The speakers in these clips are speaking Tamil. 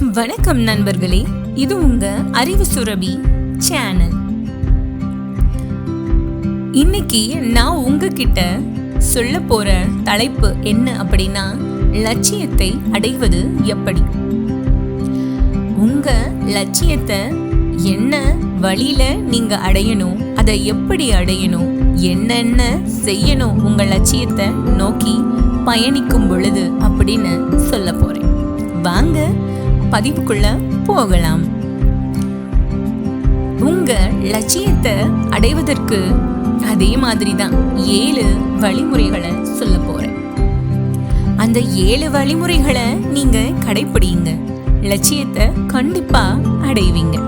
வணக்கம் நண்பர்களே இது உங்க அறிவு சுரபி சேனல் இன்னைக்கு நான் உங்ககிட்ட சொல்ல போற தலைப்பு என்ன அப்படின்னா லட்சியத்தை அடைவது எப்படி? உங்க லட்சியத்தை என்ன வழியில நீங்க அடையணும் அதை எப்படி அடையணும் என்னென்ன செய்யணும் உங்க லட்சியத்தை நோக்கி பயணிக்கும் பொழுது அப்படின்னு சொல்ல போறேன். வாங்க பதிவுக்குள்ள போகலாம். உங்க லட்சியத்தை அடைவதற்கு அதே மாதிரி தான் ஏழு வழிமுறைகளை சொல்ல போறேன். அந்த ஏழு வழிமுறைகளை நீங்க கடைப்பிடிங்க. லட்சியத்தை கண்டிப்பா அடைவீங்க.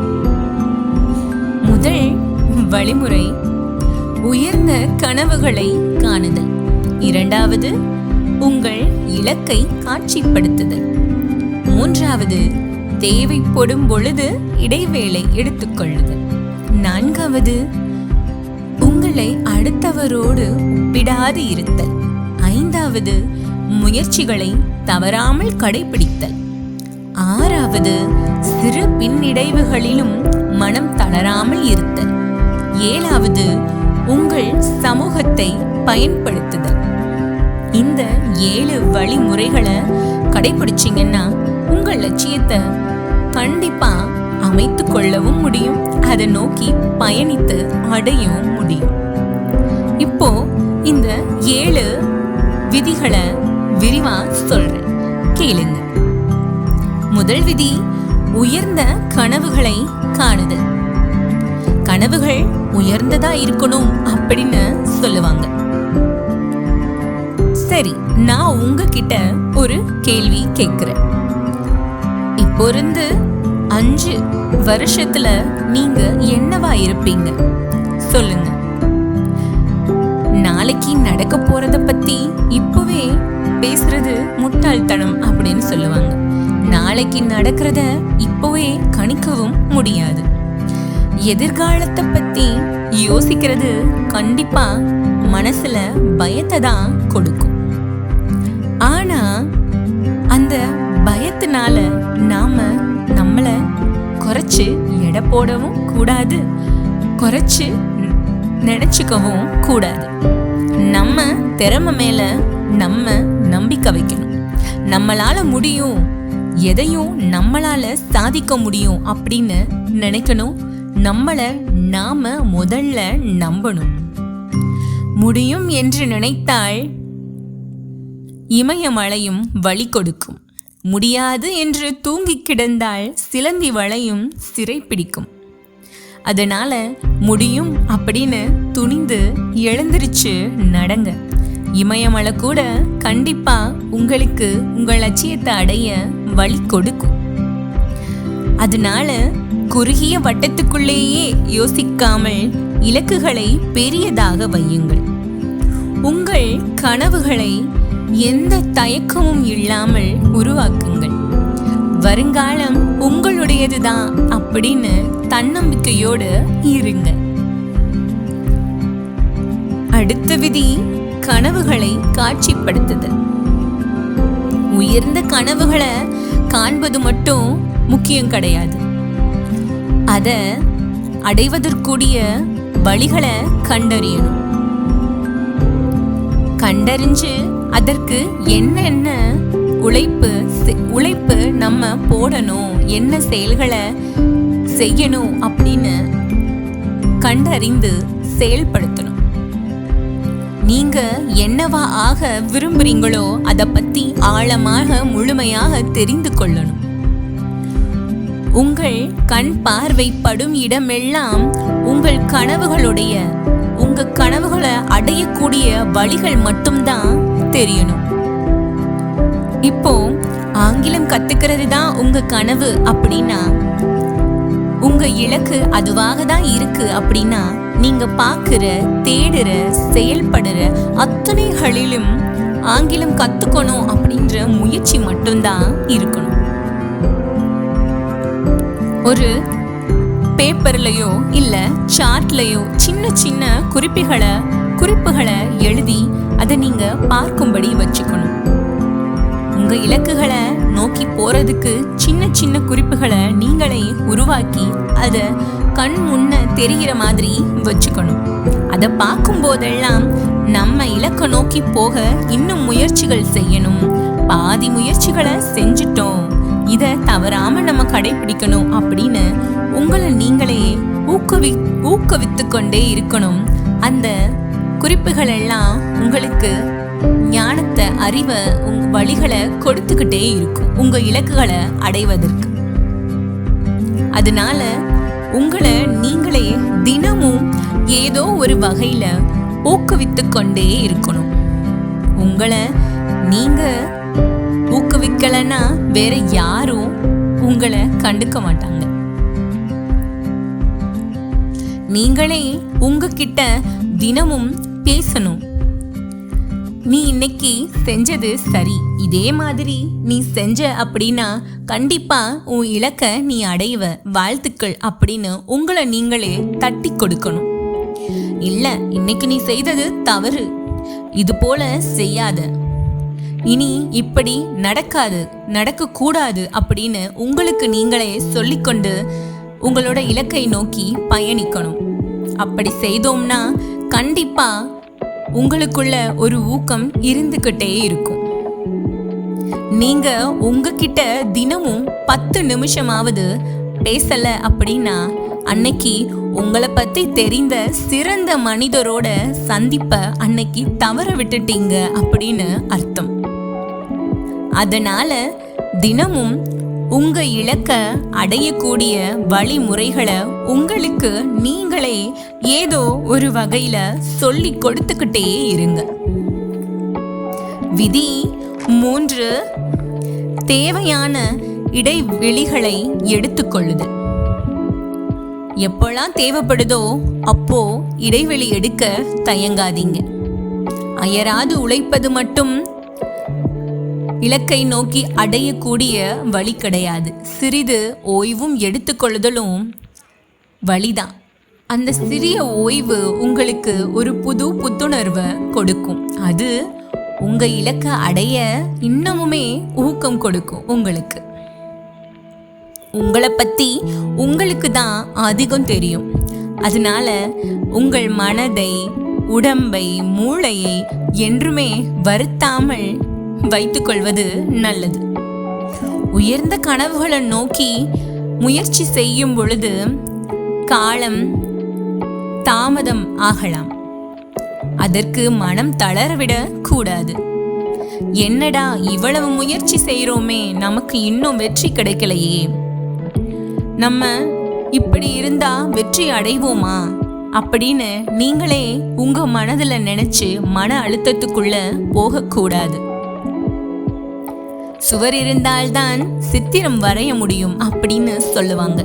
முதல் வழிமுறை உயர்ந்த கனவுகளை காணுதல். இரண்டாவது உங்கள் இலக்கை காட்சிப்படுத்துதல். மூன்றாவது தேவைப்படும் பொழுது இடைவேளை எடுத்துக்கொள்ளுதல் நான்காவது உங்களை அடுத்தவரோடு ஒப்பிடாது இருத்தல். ஐந்தாவது முயற்சிகளை தவறாமல் கடைபிடித்தல். ஆறாவது சிறு பின்னிடைவுகளிலும் மனம் தளராமல் இருத்தல். ஏழாவது உங்கள் சமூகத்தை பயன்படுத்துதல். இந்த ஏழு வழிமுறைகளை கடைபிடிச்சிங்கன்னா லட்சியத்தை கண்டிப்பா அமைத்து கொள்ளவும் முடியும். அதை நோக்கி பயணித்து அடையவும் முடியும். இப்போ இந்த ஏழு விதிகளை விரிவா சொல்றேன். கேளுங்க. முதல் விதி உயர்ந்த கனவுகளை காணுதல் கனவுகள் உயர்ந்ததா இருக்கணும் அப்படின்னு சொல்லுவாங்க. சரி நான் உங்ககிட்ட ஒரு கேள்வி கேட்கிறேன் பொருந்து அஞ்சு வருஷத்துல நீங்க என்னவா இருப்பீங்க? சொல்லுங்க. நாளைக்கு நடக்க போறத பத்தி இப்பவே பேசுறது முட்டாள்தனம் அப்படின்னு சொல்லுவாங்க. நாளைக்கு நடக்கிறத இப்பவே கணிக்கவும் முடியாது. எதிர்காலத்தை பத்தி யோசிக்கிறது கண்டிப்பா மனசுல பயத்தை தான் கொடுக்கும். ஆனா அந்த பயத்தினால நாம் நம்மளை குறைச்சி எடை போடவும் கூடாது. குறைச்சி நினச்சிக்கவும் கூடாது. நம்ம திறமை மேலே நம்ம நம்பிக்கை வைக்கணும். நம்மளால முடியும். எதையும் நம்மளால சாதிக்க முடியும் அப்படின்னு நினைக்கணும். நம்மளை நாம் முதல்ல நம்பணும். முடியும் என்று நினைத்தால் இமயமலையும் வழி கொடுக்கும். முடியாது என்று தூங்கி கிடந்தால் சிலந்தி வளையும் சிறை பிடிக்கும். அதனால முடியும் அப்படின்னு துணிந்து எழுந்திருச்சு நடங்க. இமயமலை கூட கண்டிப்பா உங்களுக்கு உங்கள் லட்சியத்தை அடைய வழி கொடுக்கும். அதனால குறுகிய வட்டத்துக்குள்ளேயே யோசிக்காமல் இலக்குகளை பெரியதாக வையுங்கள். உங்கள் கனவுகளை எந்த தயக்கமும் இல்லாமல் உருவாக்குங்கள். வருங்காலம் உங்களுடையதுதான் அப்படின்னு தன்னம்பிக்கையோடு இருங்க அடுத்த விதி கனவுகளை காட்சிப்படுத்துதல். உயர்ந்த கனவுகளை காண்பது மட்டும் முக்கியம் கிடையாது. அதை அடைவதற்குரிய வழிகளை கண்டறியணும். கண்டறிஞ்சு அதற்கு என்னென்ன உழைப்பு செ- உழைப்பு நம்ம போடணும் என்ன செயல்களை செய்யணும் அப்படின்னு கண்டறிந்து செயல்படுத்தணும். நீங்க என்னவா ஆக விரும்புறீங்களோ அதை பத்தி ஆழமாக முழுமையாக தெரிந்து கொள்ளணும். உங்கள் கண் பார்வை படும் இடமெல்லாம் உங்கள் கனவுகளுடைய உங்க கனவுகளை அடையக்கூடிய வழிகள் மட்டும்தான் தெரியணும். இப்போ ஆங்கிலம் கத்துக்கிறது தான் உங்க கனவு அப்படின்னா உங்க இலக்கு அதுவாக தான் இருக்கு அப்படின்னா நீங்க பாக்குற தேடுற செயல்படுற அத்தனைகளிலும் ஆங்கிலம் கத்துக்கணும் அப்படின்ற முயற்சி மட்டும்தான் இருக்கணும். ஒரு பேப்பர்லயோ இல்ல சார்ட்லயோ சின்ன சின்ன குறிப்புகளை குறிப்புகளை எழுதி அதை நீங்க பார்க்கும்படி வச்சுக்கணும். உங்க இலக்குகளை நோக்கி போறதுக்கு சின்ன சின்ன குறிப்புகளை நீங்களே உருவாக்கி அதை கண் முன்ன தெரிகிற மாதிரி வச்சுக்கணும். அதை பார்க்கும் போதெல்லாம் நம்ம இலக்கை நோக்கி போக இன்னும் முயற்சிகள் செய்யணும். பாதி முயற்சிகளை செஞ்சிட்டோம். இதை தவறாம நம்ம கடைபிடிக்கணும் அப்படின்னு உங்களை நீங்களே ஊக்குவி ஊக்குவித்து கொண்டே இருக்கணும். அந்த குறிப்புகள் எல்லாம் உங்களுக்கு ஞானத்தை அறிவை உங்க வழிகளை கொடுத்துக்கிட்டே இருக்கும். உங்க இலக்குகளை அடைவதற்கு. அதனால உங்களை நீங்களே தினமும் ஏதோ ஒரு வகையில ஊக்குவித்து கொண்டே இருக்கணும். உங்களை நீங்க ஊக்குவிக்கலைன்னா வேற யாரும் உங்களை கண்டுக்க மாட்டாங்க. நீங்களே உங்ககிட்ட தினமும் பேசணும். நீ இன்னைக்கு செஞ்சது சரி. இதே மாதிரி நீ செஞ்ச அப்படின்னா கண்டிப்பா உன் இலக்க நீ அடைவ. வாழ்த்துக்கள் அப்படின்னு உங்களை நீங்களே தட்டி கொடுக்கணும். இல்ல இன்னைக்கு நீ செய்தது தவறு. இது போல செய்யாத. இனி இப்படி நடக்காது நடக்க கூடாது அப்படின்னு உங்களுக்கு நீங்களே சொல்லிக்கொண்டு உங்களோட இலக்கை நோக்கி பயணிக்கணும். அப்படி செய்தோம்னா கண்டிப்பா உங்களுக்குள்ள ஒரு ஊக்கம் இருந்துகிட்டே இருக்கும். நீங்க உங்ககிட்ட தினமும் பத்து நிமிஷமாவது பேசல அப்படின்னா அன்னைக்கு உங்களை பத்தி தெரிந்த சிறந்த மனிதரோட சந்திப்ப அன்னைக்கு தவற விட்டுட்டீங்க அப்படின்னு அர்த்தம். அதனால தினமும் உங்க இலக்க அடையக்கூடிய வழிமுறைகளை உங்களுக்கு நீங்களே ஏதோ ஒரு வகையில சொல்லி கொடுத்துக்கிட்டே இருங்க. விதி மூன்று தேவையான இடைவெளிகளை எடுத்துக்கொள்ளுது எப்போல்லாம் தேவைப்படுதோ அப்போ இடைவெளி எடுக்க தயங்காதீங்க. அயராது உழைப்பது மட்டும் இலக்கை நோக்கி அடையக்கூடிய வழி கிடையாது. சிறிது ஓய்வும் எடுத்துக்கொள்ளுதலும் வழிதான். அந்த சிறிய ஓய்வு உங்களுக்கு ஒரு புது புத்துணர்வை கொடுக்கும். அது உங்க இலக்கை அடைய இன்னமுமே ஊக்கம் கொடுக்கும் உங்களுக்கு. உங்களை பத்தி உங்களுக்கு தான் அதிகம் தெரியும். அதனால உங்கள் மனதை உடம்பை மூளையை என்றுமே வருத்தாமல் வைத்துக்கொள்வது நல்லது. உயர்ந்த கனவுகளை நோக்கி முயற்சி செய்யும் பொழுது காலம் தாமதம் ஆகலாம். அதற்கு மனம் தளரவிட கூடாது. என்னடா இவ்வளவு முயற்சி செய்கிறோமே நமக்கு இன்னும் வெற்றி கிடைக்கலையே. நம்ம இப்படி இருந்தா வெற்றி அடைவோமா? அப்படின்னு நீங்களே உங்க மனதில் நினைச்சு மன அழுத்தத்துக்குள்ள போகக்கூடாது. சுவர் இருந்தால்தான் சித்திரம் வரைய முடியும் அப்படின்னு சொல்லுவாங்க.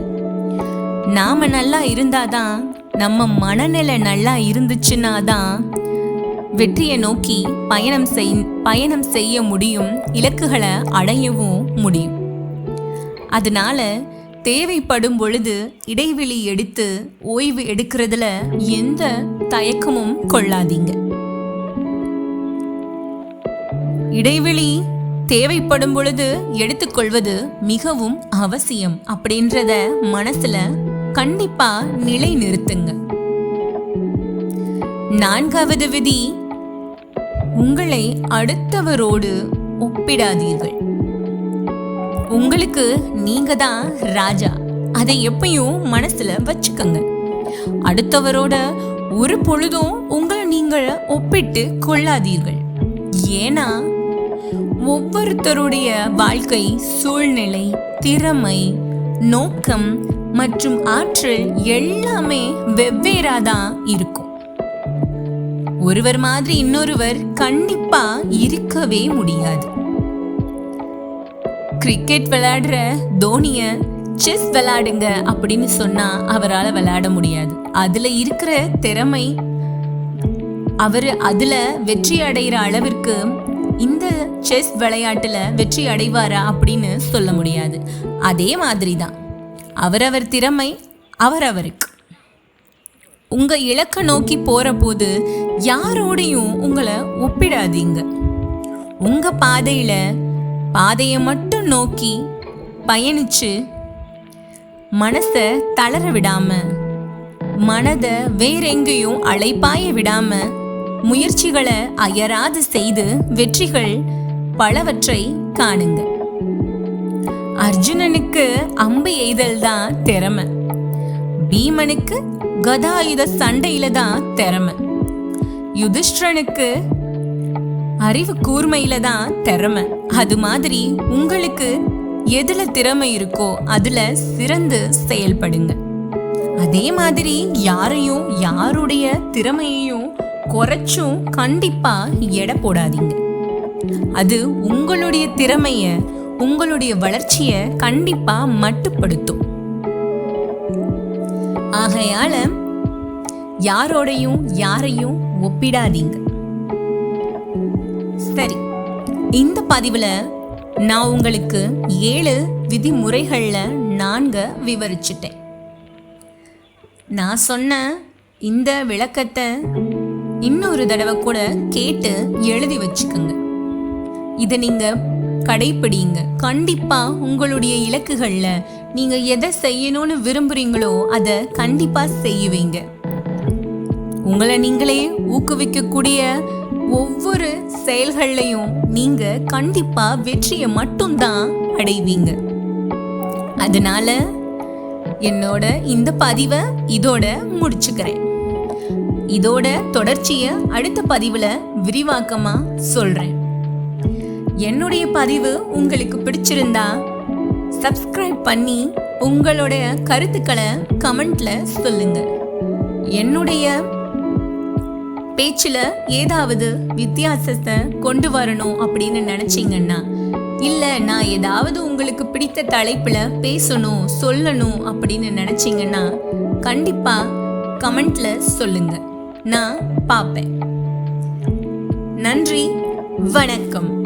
நாம நல்லா இருந்தாதான் நம்ம மனநிலை நல்லா இருந்துச்சுன்னா தான் வெற்றியை நோக்கி பயணம் செய் பயணம் செய்ய முடியும் இலக்குகளை அடையவும் முடியும். அதனால தேவைப்படும் பொழுது இடைவெளி எடுத்து ஓய்வு எடுக்கிறதுல எந்த தயக்கமும் கொள்ளாதீங்க. இடைவெளி தேவைப்படும் பொழுது எடுத்துக்கொள்வது மிகவும் அவசியம் அப்படின்றத மனசுல கண்டிப்பா நிலை நிறுத்துங்க நான்காவது விதி உங்களை அடுத்தவரோடு ஒப்பிடாதீர்கள். உங்களுக்கு நீங்க தான் ராஜா. அதை எப்பயும் மனசுல வச்சுக்கோங்க. அடுத்தவரோட ஒரு பொழுதும் உங்களை நீங்கள் ஒப்பிட்டு கொள்ளாதீர்கள். ஏன்னா ஒவ்வொருத்தருடைய வாழ்க்கை சூழ்நிலை திறமை நோக்கம் மற்றும் ஆற்றல் எல்லாமே வெவ்வேறாதான் இருக்கும். ஒருவர் மாதிரி இன்னொருவர் கண்டிப்பா இருக்கவே முடியாது. கிரிக்கெட் விளையாடுற தோனிய செஸ் விளையாடுங்க அப்படின்னு சொன்னா அவரால் விளையாட முடியாது. அதுல இருக்கிற திறமை அவர் அதுல வெற்றி அடைகிற அளவிற்கு இந்த செஸ் விளையாட்டில் வெற்றி அடைவாரா அப்படின்னு சொல்ல முடியாது. அதே மாதிரி தான் அவரவர் திறமை அவரவருக்கு. உங்கள் இலக்கை நோக்கி போகிறபோது போது யாரோடையும் உங்களை ஒப்பிடாதீங்க. உங்கள் பாதையில் பாதையை மட்டும் நோக்கி பயணித்து மனசை தளர விடாமல் மனதை வேறெங்கேயும் அலைப்பாய விடாமல் முயற்சிகளை அயராது செய்து வெற்றிகள் பலவற்றை காணுங்க அர்ஜுனனுக்கு அம்பு எய்தல் தான் திறமை. பீமனுக்கு கதாயுத சண்டையில தான் திறமை. யுதிஷ்டனுக்கு அறிவு கூர்மையில தான் திறமை. அது மாதிரி உங்களுக்கு எதுல திறமை இருக்கோ அதுல சிறந்து செயல்படுங்க அதே மாதிரி யாரையும் யாருடைய திறமையையும் குறைச்சும் கண்டிப்பா எடை போடாதீங்க. அது உங்களுடைய திறமைய உங்களுடைய வளர்ச்சிய கண்டிப்பா மட்டுப்படுத்தும். ஆகையால யாரோடையும் யாரையும் ஒப்பிடாதீங்க. சரி இந்த பதிவுல நான் உங்களுக்கு ஏழு விதிமுறைகள்ல நான்க விவரிச்சிட்டேன். நான் சொன்ன இந்த விளக்கத்தை இன்னொரு தடவை கூட கேட்டு எழுதி வச்சுக்கோங்க. இதை நீங்க கடைப்பிடிங்க. கண்டிப்பா உங்களுடைய இலக்குகள்ல நீங்க எதை செய்யணும்னு விரும்புறீங்களோ அதை கண்டிப்பா செய்யுவீங்க உங்களை நீங்களே ஊக்குவிக்கக்கூடிய ஒவ்வொரு செயல்கள்லையும் நீங்க கண்டிப்பா வெற்றியை மட்டும்தான் அடைவீங்க. அதனால என்னோட இந்த பதிவை இதோட முடிச்சுக்கிறேன். இதோட தொடர்ச்சிய அடுத்த பதிவுல விரிவாக்கமா சொல்றேன். என்னுடைய பதிவு உங்களுக்கு பிடிச்சிருந்தா சப்ஸ்கிரைப் பண்ணி உங்களோட கருத்துக்களை கமெண்ட்ல சொல்லுங்க. என்னுடைய பேச்சில் ஏதாவது வித்தியாசத்தை கொண்டு வரணும் அப்படின்னு நினச்சிங்கன்னா இல்லை நான் ஏதாவது உங்களுக்கு பிடித்த தலைப்பில் பேசணும் சொல்லணும் அப்படின்னு நினச்சிங்கன்னா கண்டிப்பாக கமெண்ட்டில் சொல்லுங்கள் நான் பார்ப்பேன். நன்றி வணக்கம்.